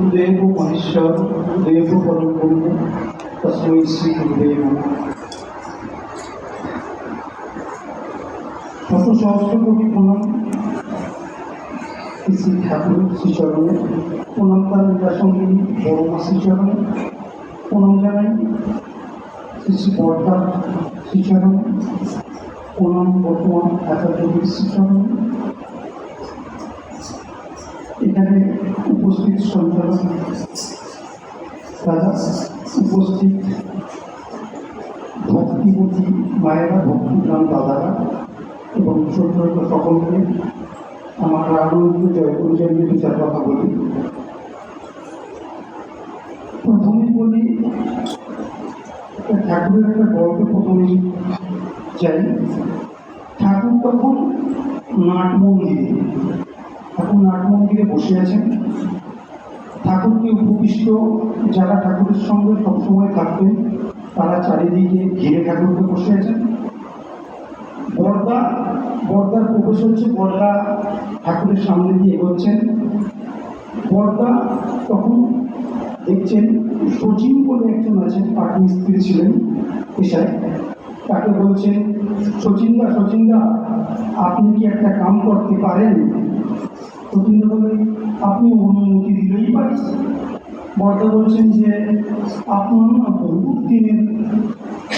গুরুদেব মহেশ্বর দেব পরম ব্রহ্ম তস্মৈ শ্রী গুরুদেব। শত সহস্র কোটি প্রণাম শ্রী ঠাকুর শ্রীচরণে প্রণাম তার নিরাসঙ্গী বড় মা শ্রীচরণে প্রণাম জানাই শ্রী শ্রী বর্ধা শ্রীচরণে প্রণাম বর্তমান একাডেমির শ্রীচরণে এখানে উপস্থিত সঞ্চালক দাদা উপস্থিত ভক্তিবতী মায়েরা, ভক্তিপ্রাণ দাদারা এবং ছোট সকলকে আমার আনন্দ জয় পরিচয় নিয়ে দু কথা বলি। প্রথমেই বলি, ঠাকুরের একটা গল্প প্রথমেই চাই। ঠাকুর তখন নাট মন্দিরে ঠাকুর নাট মন্দিরে বসে আছেন। ঠাকুরকে উপবিষ্ট যারা ঠাকুরের সঙ্গে সবসময় থাকবেন, তারা চারিদিকে ঘিরে ঠাকুরকে বসে আছেন। বর্দা, বর্দার প্রবেশ হচ্ছে, বর্দা ঠাকুরের সামনে দিয়ে এগোচ্ছেন। বর্দা তখন দেখছেন সচিন বলে একজন আছেন পাট মিস্ত্রি ছিলেন পেশায়। তাকে বলছেন, সচিনদা সচিনদা, আপনি কি একটা কাম করতে পারেন? সচিনদা বলে আপনি অনুমতি দিলেই পারি। বর্দা বলছেন যে, আপনার না বহুত দিনের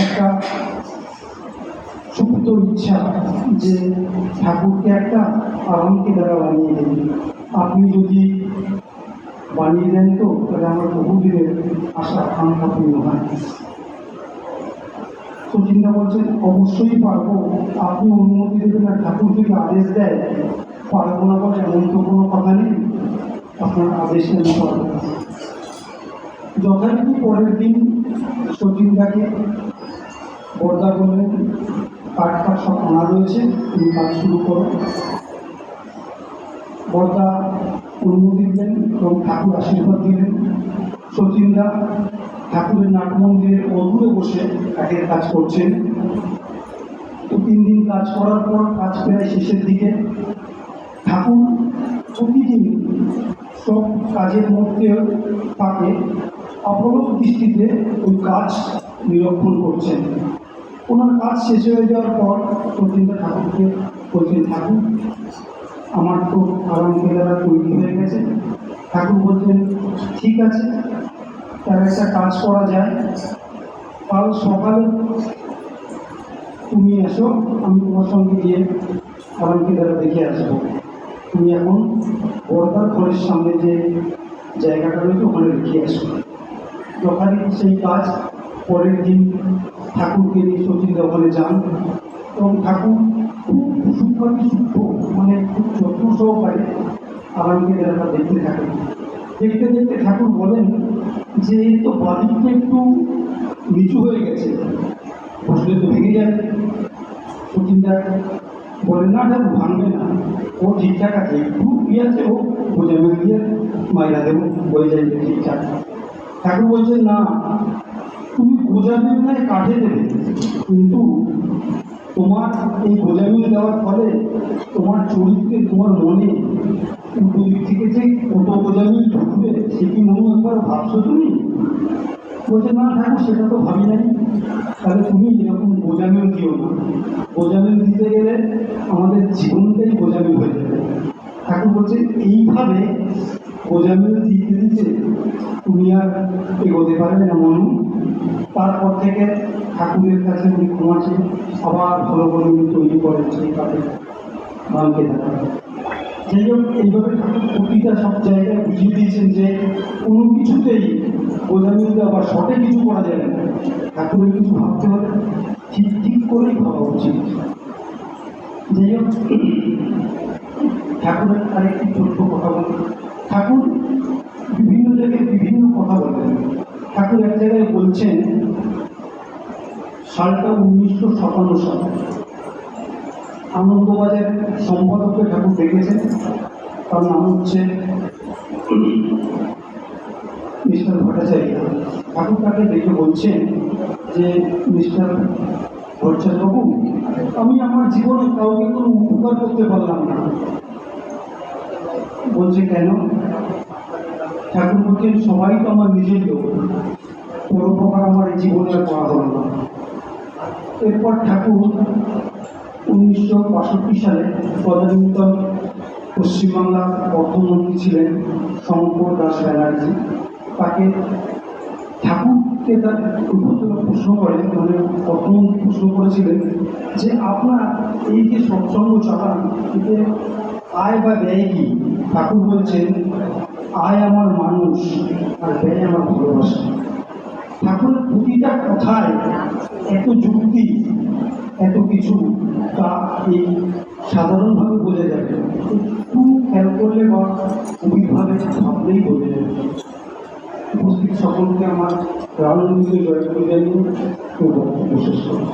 একটা সুপ্ত ইচ্ছা যে ঠাকুরকে একটা আরামকে দ্বারা বানিয়ে দেন। আপনি যদি বানিয়ে দেন তো, তাহলে আমার বহুদিনের আশা আকাঙ্ক্ষা পূর্ণ হয়। সুচিন্তা বলছেন, অবশ্যই পারব। আপনি অনুমতি দেবেন আর ঠাকুর যদি আদেশ দেয় পারব না বলে এমন তো কোনো কথা নেই? আপনার আদেশ নেই পারব যথারীতি পরের দিন সচিন্দাকে বর্দা বললেন, কাঠ কাঠ সব আনা রয়েছে, তুমি কাজ শুরু করো। বর্দা অনুমতি দিলেন এবং ঠাকুর আশীর্বাদ দিলেন। সচিনদা ঠাকুরের নাট মন্দিরের অদূরে বসে কাঠের কাজ করছেন। তো তিন দিন কাজ করার পর কাজ প্রায় শেষের দিকে ঠাকুর প্রতিদিন সব কাজের মধ্যে তাকে অপরক দৃষ্টিতে ওই কাজ নিরক্ষণ করছেন। ওনার কাজ শেষ হয়ে যাওয়ার পর সচিন্দা ঠাকুরকে বলছেন, ঠাকুর, আমার তো আরাম তৈরি হয়ে গেছে। ঠাকুর বলছেন, ঠিক আছে। তার একটা কাজ করা যায়। কাল সকালে তুমি এসো, আমি তোমার সঙ্গে গিয়ে আরাম কেদারা দেখে আসব। তুমি এখন বর্দার ঘরের সামনে যে জায়গাটা রয়েছে, ওখানে রেখে আসো যখনই সেই কাজ পরের দিন ঠাকুরকে নিয়ে সচিন ওখানে যান এবং ঠাকুর খুব সূক্ষ্মভাবে সূক্ষ্ম মানে খুব যত্ন সহকারে আরামকে তারা দেখতে থাকেন। দেখতে দেখতে ঠাকুর বলেন যে এই তো বাদিকটা একটু নিচু হয়ে গেছে। বসলে তো ভেঙে যাবে। সচিনদা বলেন, না ঠাকুর, ভাঙবে না। ও ঠিকঠাক আছে। একটু কি আছে ও? বোঝাবে দিয়ে মাইরা দেব। হয়ে যাবে ঠিকঠাক। ঠাকুর বলছেন, না, তুমি গোজামিল নয় কাঠে দেবে। কিন্তু তোমার এই গোজামিল দেওয়ার ফলে তোমার চরিত্রে, তোমার মনে ভাবছ তুমি? বলছে, না ঠাকুর সেটা তো ভাবি নাই। তাহলে তুমি এরকম গোজামিল দিও না। গোজামিল দিতে গেলে আমাদের জীবনটাই গোজামিল হয়ে যাবে। ঠাকুর বলছে, এইভাবে গোজামিল দিতে দিতে তুমি আর এগোতে পারবে না মনু। তারপর থেকে ঠাকুরের কাছে উনি ক্ষমা চেয়ে আবার ভালো করে উনি তৈরি করেন সেই কাজে। মানকে দেখা যাই হোক, এইভাবে ঠাকুর প্রতিটা সব জায়গায় বুঝিয়ে দিয়েছেন যে কিছুতেই গোজামিল আবার শটে কিছু করা যায় না। ঠাকুরের কিছু ভাবতে হবে। ঠিক ঠিক করেই ভাবা উচিত। যাই হোক, ঠাকুরের আরেকটি ছোট্ট কথা বলি। ঠাকুর বিভিন্ন জায়গায় বিভিন্ন কথা বলেন। ঠাকুর এক জায়গায় বলছেন, সালটা উনিশশো সাতান্ন সাল। আনন্দবাজার সম্পাদককে ঠাকুর দেখেছেন তার নাম হচ্ছে মিস্টার ভট্টাচার্য ঠাকুর তাকে দেখে বলছেন যে মিস্টার ভট্টাচার্যবাবু, আমি আমার জীবনে কাউকে কোনো উপকার করতে পারলাম না। বলছে, কেন? ঠাকুর বলছেন, সবাই তো আমার নিজের লোক। পরোপকার আমার জীবনে করা হলো না। এরপর ঠাকুর উনিশশো বাষট্টি সালে তদানীন্তন পশ্চিমবাংলার অর্থমন্ত্রী ছিলেন শঙ্কর দাস ব্যানার্জি। তাকে ঠাকুরকে তার প্রশ্ন করে মানে প্রথম প্রশ্ন করেছিলেন যে আপনার এই যে সৎসঙ্গ চালান, এতে আয় বা ব্যয় কি? ঠাকুর বলছেন, আয় আমার মানুষ আর ব্যয় আমার ভালোবাসা। ঠাকুরের প্রতিটা কথায় এত যুক্তি, এত কিছু, তা এই সাধারণভাবে বোঝা যাবে খেয়াল করলে বা গভীরভাবে ভাবলেই বোঝা যাবে সকলকে আমার রাহুল জয় করে জানিয়ে খুব শেষ করি